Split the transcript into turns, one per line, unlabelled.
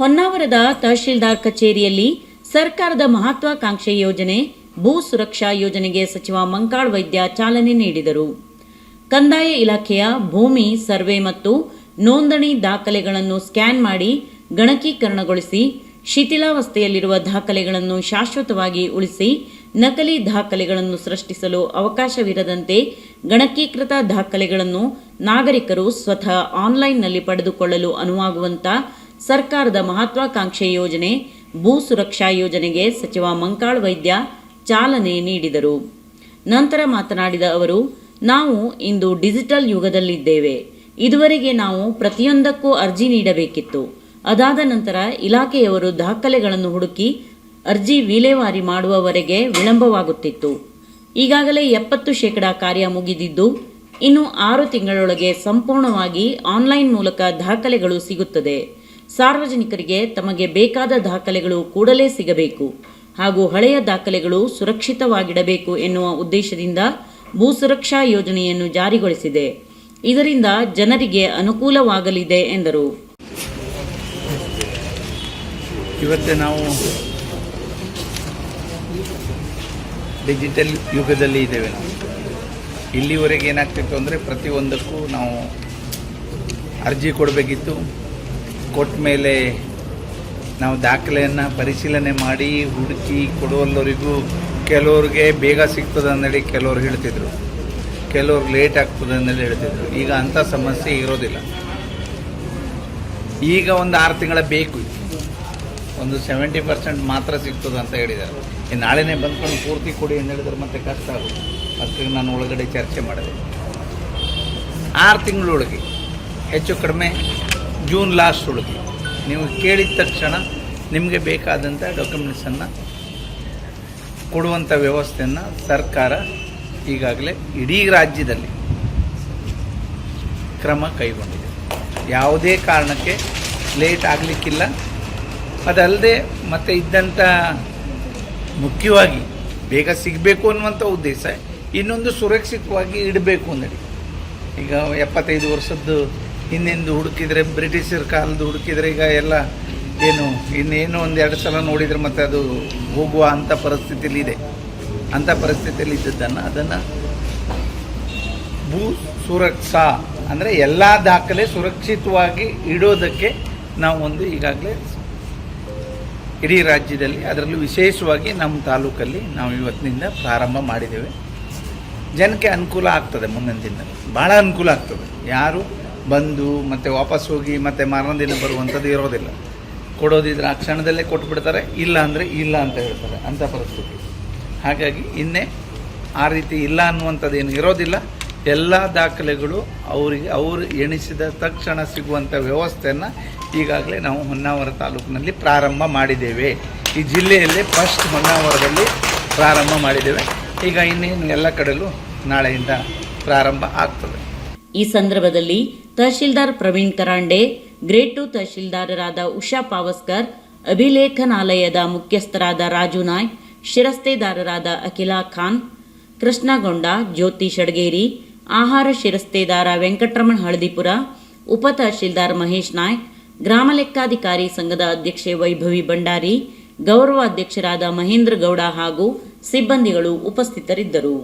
ಹೊನ್ನಾವರದ ತಹಶೀಲ್ದಾರ್ ಕಚೇರಿಯಲ್ಲಿ ಸರ್ಕಾರದ ಮಹತ್ವಾಕಾಂಕ್ಷೆ ಯೋಜನೆ, ಭೂ ಸುರಕ್ಷಾ ಯೋಜನೆಗೆ ಸಚಿವ ಮಂಕಾಳ್ ವೈದ್ಯ ಚಾಲನೆ ನೀಡಿದರು. ಕಂದಾಯ ಇಲಾಖೆಯ ಭೂಮಿ ಸರ್ವೆ ಮತ್ತು ನೋಂದಣಿ ದಾಖಲೆಗಳನ್ನು ಸ್ಕ್ಯಾನ್ ಮಾಡಿ ಗಣಕೀಕರಣಗೊಳಿಸಿ, ಶಿಥಿಲಾವಸ್ಥೆಯಲ್ಲಿರುವ ದಾಖಲೆಗಳನ್ನು ಶಾಶ್ವತವಾಗಿ ಉಳಿಸಿ, ನಕಲಿ ದಾಖಲೆಗಳನ್ನು ಸೃಷ್ಟಿಸಲು ಅವಕಾಶವಿರದಂತೆ ಗಣಕೀಕೃತ ದಾಖಲೆಗಳನ್ನು ನಾಗರಿಕರು ಸ್ವತಃ ಆನ್ಲೈನ್ನಲ್ಲಿ ಪಡೆದುಕೊಳ್ಳಲು ಅನುವಾಗುವಂತ ಸರ್ಕಾರದ ಮಹತ್ವಾಕಾಂಕ್ಷೆ ಯೋಜನೆ, ಭೂ ಸುರಕ್ಷಾ ಯೋಜನೆಗೆ ಸಚಿವ ಮಂಕಾಳ್ ವೈದ್ಯ ಚಾಲನೆ ನೀಡಿದರು. ನಂತರ ಮಾತನಾಡಿದ ಅವರು, ನಾವು ಇಂದು ಡಿಜಿಟಲ್ ಯುಗದಲ್ಲಿದ್ದೇವೆ. ಇದುವರೆಗೆ ನಾವು ಪ್ರತಿಯೊಂದಕ್ಕೂ ಅರ್ಜಿ ನೀಡಬೇಕಿತ್ತು. ಅದಾದ ನಂತರ ಇಲಾಖೆಯವರು ದಾಖಲೆಗಳನ್ನು ಹುಡುಕಿ ಅರ್ಜಿ ವಿಲೇವಾರಿ ಮಾಡುವವರೆಗೆ ವಿಳಂಬವಾಗುತ್ತಿತ್ತು. ಈಗಾಗಲೇ ಎಪ್ಪತ್ತು ಶೇಕಡ ಕಾರ್ಯ ಮುಗಿದಿದ್ದು, ಇನ್ನು ಆರು ತಿಂಗಳೊಳಗೆ ಸಂಪೂರ್ಣವಾಗಿ ಆನ್ಲೈನ್ ಮೂಲಕ ದಾಖಲೆಗಳು ಸಿಗುತ್ತದೆ. ಸಾರ್ವಜನಿಕರಿಗೆ ತಮಗೆ ಬೇಕಾದ ದಾಖಲೆಗಳು ಕೂಡಲೇ ಸಿಗಬೇಕು ಹಾಗೂ ಹಳೆಯ ದಾಖಲೆಗಳು ಸುರಕ್ಷಿತವಾಗಿಡಬೇಕು ಎನ್ನುವ ಉದ್ದೇಶದಿಂದ ಭೂ ಸುರಕ್ಷಾ ಯೋಜನೆಯನ್ನು ಜಾರಿಗೊಳಿಸಿದೆ. ಇದರಿಂದ ಜನರಿಗೆ ಅನುಕೂಲವಾಗಲಿದೆ ಎಂದರು.
ಇವತ್ತು ನಾವು ಡಿಜಿಟಲ್ ಯುಗದಲ್ಲಿ ಇದ್ದೇವೆ ನಾವು. ಇಲ್ಲಿವರೆಗೆ ಏನಾಗ್ತಿತ್ತು ಅಂದರೆ ಪ್ರತಿಯೊಂದಕ್ಕೂ ನಾವು ಅರ್ಜಿ ಕೊಡಬೇಕಿತ್ತು. ಕೊಟ್ಟ ಮೇಲೆ ನಾವು ದಾಖಲೆಯನ್ನು ಪರಿಶೀಲನೆ ಮಾಡಿ ಹುಡುಕಿ ಕೊಡುವಲ್ಲವರಿಗೂ ಕೆಲವ್ರಿಗೆ ಬೇಗ ಸಿಗ್ತದೆ ಅಂದೇಳಿ ಕೆಲವ್ರು ಹೇಳ್ತಿದ್ರು. ಕೆಲವ್ರು ಲೇಟ್ ಆಗ್ತದೆ ಅಂದೇಳಿ ಹೇಳ್ತಿದ್ರು. ಈಗ ಅಂಥ ಸಮಸ್ಯೆ ಇರೋದಿಲ್ಲ. ಈಗ ಒಂದು ಆರು ತಿಂಗಳ ಬೇಕು ಒಂದು ಸೆವೆಂಟಿ ಪರ್ಸೆಂಟ್ ಮಾತ್ರ ಸಿಗ್ತದೆ ಅಂತ ಹೇಳಿದ್ದಾರೆ. ನಾಳೆನೇ ಬಂದ್ಕೊಂಡು ಪೂರ್ತಿ ಕೊಡಿ ಅಂತ ಹೇಳಿದ್ರೆ ಮತ್ತೆ ಕಷ್ಟ ಆಗುತ್ತೆ. ಅದಕ್ಕೆ ನಾನು ಒಳಗಡೆ ಚರ್ಚೆ ಮಾಡಿದೆ ಆರು ತಿಂಗಳೊಳಗೆ ಹೆಚ್ಚು ಕಡಿಮೆ ಜೂನ್ ಲಾಸ್ಟ್ ಒಳಗೆ. ನೀವು ಕೇಳಿದ ತಕ್ಷಣ ನಿಮಗೆ ಬೇಕಾದಂಥ ಡಾಕ್ಯುಮೆಂಟ್ಸನ್ನು ಕೊಡುವಂಥ ವ್ಯವಸ್ಥೆಯನ್ನು ಸರ್ಕಾರ ಈಗಾಗಲೇ ಇಡೀ ರಾಜ್ಯದಲ್ಲಿ ಕ್ರಮ ಕೈಗೊಂಡಿದೆ. ಯಾವುದೇ ಕಾರಣಕ್ಕೆ ಲೇಟ್ ಆಗಲಿಕ್ಕಿಲ್ಲ. ಅದಲ್ಲದೆ ಮತ್ತೆ ಇದ್ದಂಥ ಮುಖ್ಯವಾಗಿ ಬೇಗ ಸಿಗಬೇಕು ಅನ್ನುವಂಥ ಉದ್ದೇಶ, ಇನ್ನೊಂದು ಸುರಕ್ಷಿತವಾಗಿ ಇಡಬೇಕು ಅಂದರೆ ಈಗ ಎಪ್ಪತ್ತೈದು ವರ್ಷದ್ದು ಹಿಂದಿಂದು ಹುಡುಕಿದ್ರೆ ಬ್ರಿಟಿಷರ ಕಾಲದ್ದು ಹುಡುಕಿದ್ರೆ ಈಗ ಎಲ್ಲ ಏನು, ಇನ್ನೇನು ಒಂದು ಎರಡು ಸಲ ನೋಡಿದರೆ ಮತ್ತೆ ಅದು ಹೋಗುವ ಅಂಥ ಪರಿಸ್ಥಿತಿಯಲ್ಲಿ ಇದೆ ಅಂಥ ಪರಿಸ್ಥಿತಿಯಲ್ಲಿ ಇದ್ದದ್ದನ್ನು ಅದನ್ನು ಭೂ ಸುರಕ್ಷಾ ಅಂದರೆ ಎಲ್ಲ ದಾಖಲೆ ಸುರಕ್ಷಿತವಾಗಿ ಇಡೋದಕ್ಕೆ ನಾವು ಒಂದು ಈಗಾಗಲೇ ಇಡೀ ರಾಜ್ಯದಲ್ಲಿ ಅದರಲ್ಲೂ ವಿಶೇಷವಾಗಿ ನಮ್ಮ ತಾಲೂಕಲ್ಲಿ ನಾವು ಇವತ್ತಿನಿಂದ ಪ್ರಾರಂಭ ಮಾಡಿದ್ದೇವೆ. ಜನಕ್ಕೆ ಅನುಕೂಲ ಆಗ್ತದೆ ಮುಂದಿನ ದಿನ. ಭಾಳ ಅನುಕೂಲ ಆಗ್ತದೆ. ಯಾರು ಬಂದು ಮತ್ತೆ ವಾಪಸ್ ಹೋಗಿ ಮತ್ತೆ ಮಾರನೇ ಬರುವಂಥದ್ದು ಇರೋದಿಲ್ಲ. ಕೊಡೋದಿದ್ರೆ ಆ ಕ್ಷಣದಲ್ಲೇ ಕೊಟ್ಬಿಡ್ತಾರೆ, ಇಲ್ಲ ಅಂದರೆ ಇಲ್ಲ ಅಂತ ಹೇಳ್ತಾರೆ ಅಂಥ ಪರಿಸ್ಥಿತಿ. ಹಾಗಾಗಿ ಇನ್ನೇ ಆ ರೀತಿ ಇಲ್ಲ ಅನ್ನುವಂಥದ್ದು ಏನು ಇರೋದಿಲ್ಲ. ಎಲ್ಲ ದಾಖಲೆಗಳು ಅವರಿಗೆ, ಅವರು ಎಣಿಸಿದ ತಕ್ಷಣ ಸಿಗುವಂಥ ವ್ಯವಸ್ಥೆಯನ್ನು ಈಗಾಗಲೇ ನಾವು ಹೊನ್ನಾವರ ತಾಲೂಕಿನಲ್ಲಿ ಪ್ರಾರಂಭ ಮಾಡಿದ್ದೇವೆ. ಈ ಜಿಲ್ಲೆಯಲ್ಲಿ ಫಸ್ಟ್ ಹೊನ್ನಾವರದಲ್ಲಿ ಪ್ರಾರಂಭ ಮಾಡಿದ್ದೇವೆ. ಈಗ ಇನ್ನೇನು ಎಲ್ಲ ಕಡೆಯಲ್ಲೂ ನಾಳೆಯಿಂದ ಪ್ರಾರಂಭ ಆಗ್ತದೆ.
ಈ ಸಂದರ್ಭದಲ್ಲಿ ತಹಶೀಲ್ದಾರ್ ಪ್ರವೀಣ್ ಕರಾಂಡೆ ಗ್ರೇಡ್ ಟು ತಹಶೀಲ್ದಾರರಾದ ಉಷಾ ಪಾವಸ್ಕರ್, ಅಭಿಲೇಖನಾಲಯದ ಮುಖ್ಯಸ್ಥರಾದ ರಾಜು ನಾಯ್ ಶಿರಸ್ತೇದಾರರಾದ ಅಖಿಲಾ ಖಾನ್, ಕೃಷ್ಣಗೊಂಡ, ಜ್ಯೋತಿ ಷಡ್ಗೇರಿ ಆಹಾರ ಶಿರಸ್ತೇದಾರ ವೆಂಕಟರಮಣ್ ಹಳದಿಪುರ, ಉಪ ತಹಶೀಲ್ದಾರ್ ಮಹೇಶ್ ನಾಯ್ಕ್, ಗ್ರಾಮ ಲೆಕ್ಕಾಧಿಕಾರಿ ಸಂಘದ ಅಧ್ಯಕ್ಷೆ ವೈಭವಿ ಭಂಡಾರಿ ಗೌರವ ಅಧ್ಯಕ್ಷರಾದ ಮಹೇಂದ್ರ ಗೌಡ ಹಾಗೂ ಸಿಬ್ಬಂದಿಗಳು ಉಪಸ್ಥಿತರಿದ್ದರು.